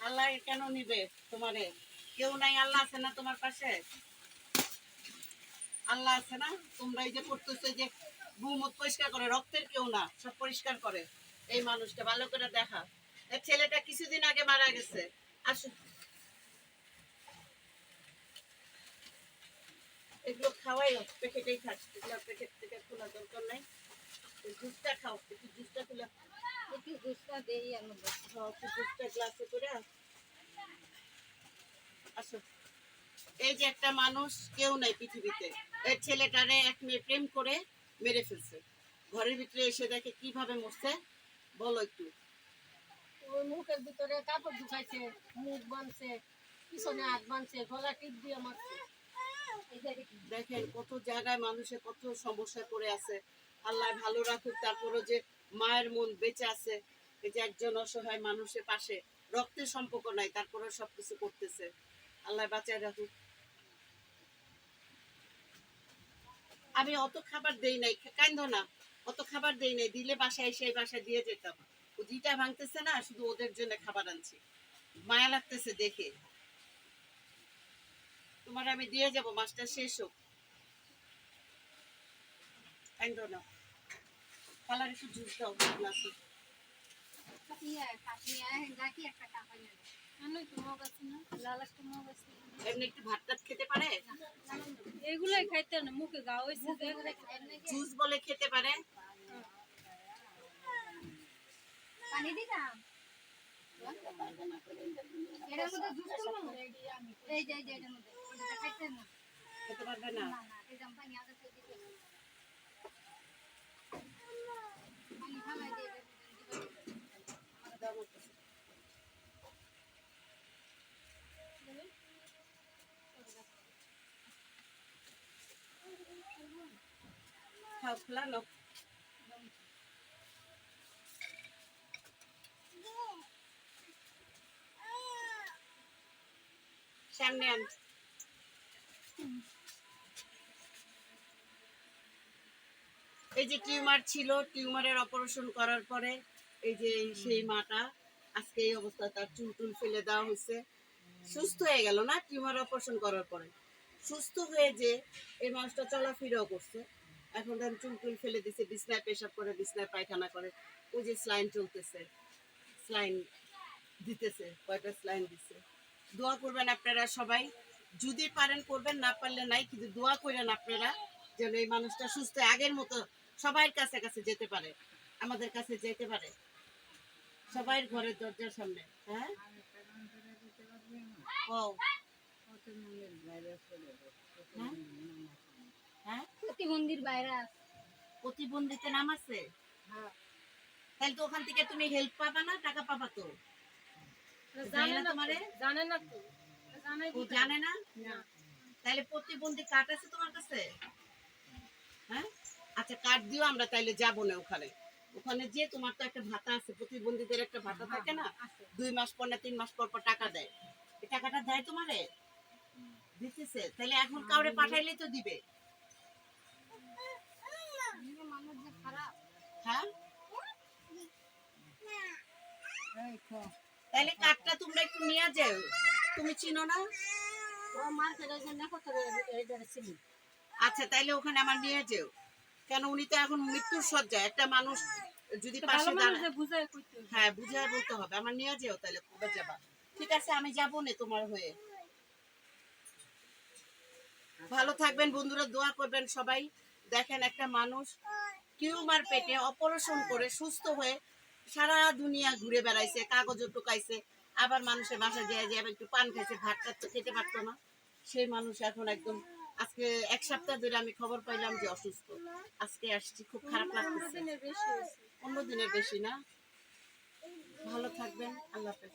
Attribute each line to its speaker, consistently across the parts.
Speaker 1: আল্লাহ কেন? নিবে তোমারে? কেউ নাই, আল্লাহ আছে না তোমার পাশে? আল্লাহ আছে না? তোমরা এই যে করতেছো যে বুমত পরিষ্কার করে, রক্তের কেউ না, সব পরিষ্কার করে। এই মানুষটা ভালো করে দেখা। ছেলেটা কিছুদিন আগে মারা গেছে। আসো এগুলো খাওয়াই প্যাকেটেই খাচ্ছি এগুলো প্যাকেট থেকে খোলা দরকার নাই। এই জুসটা খাও একটু জুসটা খুলে
Speaker 2: একটু দুষ্টা দেই এর
Speaker 1: একটু জুসটা গ্লাসে করে আসো। এই যে একটা মানুষ কেউ নাই পৃথিবীতে। এই ছেলেটারে এক মেয়ে প্রেম করে মেরে ফেলছে। ঘরের ভিতরে এসে দেখে কীভাবে মরছে বলো একটু।
Speaker 2: মুখের ভিতরে কাপড় ঢুকাইছে, মুখ বানছে পিছনে হাত বানছে গলা টিপ দিয়ে মারছে।
Speaker 1: দেখেন কত জায়গায় কত সমস্যায় পড়ে আছে। আল্লাহ ভালো রাখুক যে মায়ের মন বেঁচে আছে, এই যে একজন অসহায় মানুষের পাশে, রক্তের সম্পর্ক নাই তারপরে সবকিছু করতেছে। আল্লাহ বাঁচায় রাখুক। আমি অত খাবার দেই নাই কান্দ না, অত খাবার দেই নাই, দিলে বাসায় সেই বাসায় দিয়ে যেতাম। ও ভাঙতেছে না শুধু ওদের জন্য খাবার আনছি। মায়া লাগতেছে দেখে। তোমার আমি দিয়ে যাব মাছটা শেষ হোক। কালার একটু জুস দাও গ্লাসে।
Speaker 2: কাশিয়া, ডাকি একটা কাপড় নিয়ে দে। আনো একটু মগ আছে না? লাল একটা মগ আছে।
Speaker 1: এমনি একটু ভাত টাত খেতে পারে?
Speaker 2: এগুলোই খাইতে না মুখে গা হয়েছে
Speaker 1: জুস বলে খেতে পারে?
Speaker 2: পানি দিতাম এটার মধ্যে জুস করব এই যে এই যে এটার মধ্যে। ওটা খাইতে না।
Speaker 1: খেতে পারবে না।
Speaker 2: না না এই আদা তো দিতে পানি ফালাই দিয়ে।
Speaker 1: খাও খোলা লো সামনে আন। এই যে টিউমার ছিল, টিউমারের অপারেশন করার পরে এই যে সেই মাটা, আজকে এই অবস্থা তার চুল টুল ফেলে দেওয়া হয়েছে। সুস্থ হয়ে গেল না টিউমার অপারেশন করার পরে? সুস্থ হয়ে যে এই মানুষটা চলাফেরাও করছে। এখন ধরেন চুল টুল ফেলে দিছে, বিছনায় পেশাব করে, বিছনায় পায়খানা করে। ওই যে স্লাইন চলতেছে, স্লাইন দিতেছে, কয়টা স্লাইন দিছে? দোয়া করবেন আপনারা সবাই। যদি পারেন করবেন না পারলে নাই কিন্তু দোয়া করেন আপনারা যেন এই মানুষটা সুস্থ আগের মতো সবার কাছে কাছে যেতে পারে আমাদের কাছে যেতে পারে। সবাই ঘরের দরজার সামনে হ্যাঁ? ও হ্যাঁ?
Speaker 2: প্রতিবন্ধীর ভাইরাস
Speaker 1: প্রতিবন্ধীতে নাম আছে?
Speaker 2: হ্যাঁ।
Speaker 1: তাহলে তো ওখান থেকে তুমি হেল্প পাবা না টাকা পাবা তো?
Speaker 2: জানে না
Speaker 1: তাহলে প্রতিবন্ধী কার্ড আছে তোমার কাছে? হ্যাঁ? আচ্ছা কার্ড দিও আমরা তাইলে যাব না ওখানে। ওখানে যে তোমার তো একটা ভাতা আছে প্রতিবন্ধীদের একটা ভাতা থাকে না? দুই মাস পর না তিন মাস পর পর টাকা দেয়। এই টাকাটা দেয় তোমারে? দিতেছে। তাহলে এখন কাউরে পাঠাইলেই তো দিবে। হ্যাঁ? তাহলে কার্ডটা তোমরা একটু নিয়ে যাও। তুমি চিনো না? আচ্ছা তাইলে ওখানে আমার নিয়ে যেও। কেন উনি তো এখন মৃত্যুর একটা মানুষ যদি পাশে দাঁড়ায়
Speaker 2: বুঝায় কইতে
Speaker 1: হ্যাঁ বুঝায় বলতে হবে। আমার নিয়ে যেও তাহলে যাবা। ঠিক আছে আমি যাব না তোমার হয়ে। ভালো থাকবেন বন্ধুরা দোয়া করবেন সবাই। দেখেন একটা মানুষ টিউমার পেটে অপারেশন করে সুস্থ হয়ে সারা দুনিয়া ঘুরে বেড়াইছে কাগজও টুকাইছে আবার মানুষের বাসায় যায় যে একটু পান খাইছে ভাত টাত তো খেতে পারতো না। সেই মানুষ এখন একদম আজকে এক সপ্তাহ ধরে আমি খবর পাইলাম যে অসুস্থ। আজকে আসছি খুব খারাপ
Speaker 2: বেশি
Speaker 1: অন্য দিনের বেশি না। ভালো থাকবেন আল্লাহ হাফেজ।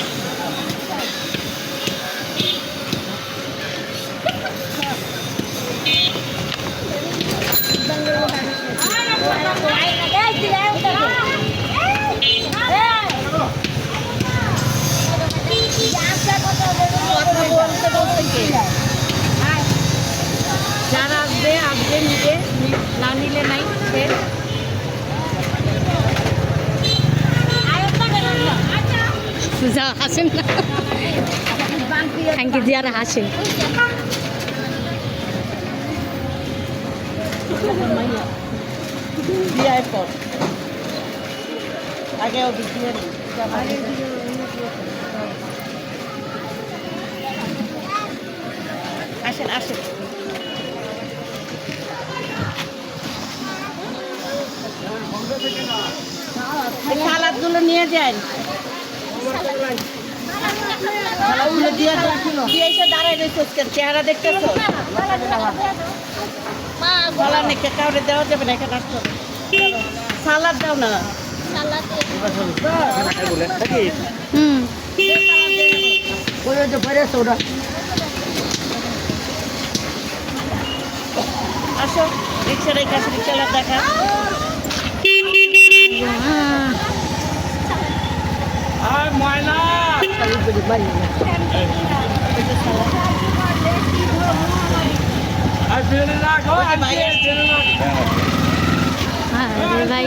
Speaker 1: যারা আসবে আসবে নিবে না নিলে নাই সে।
Speaker 3: যা ইউ দিয়ে আর হাসে
Speaker 1: আগে আসেন আসেন। সালাদগুলো নিয়ে যান। সালাদগুলো দিয়ে দিয়ে এসে দাঁড়ায় রয়েছে চেহারা দেখতেছো? গলা নেকে কাউরে দেওয়া যাবে না এখানে আসতে। সালাদ দাও না।
Speaker 3: হুম।
Speaker 1: আসো রিক্সা রেখে আসো রিক্সাওয়ালা দেখা
Speaker 3: আহ, আরে ভাই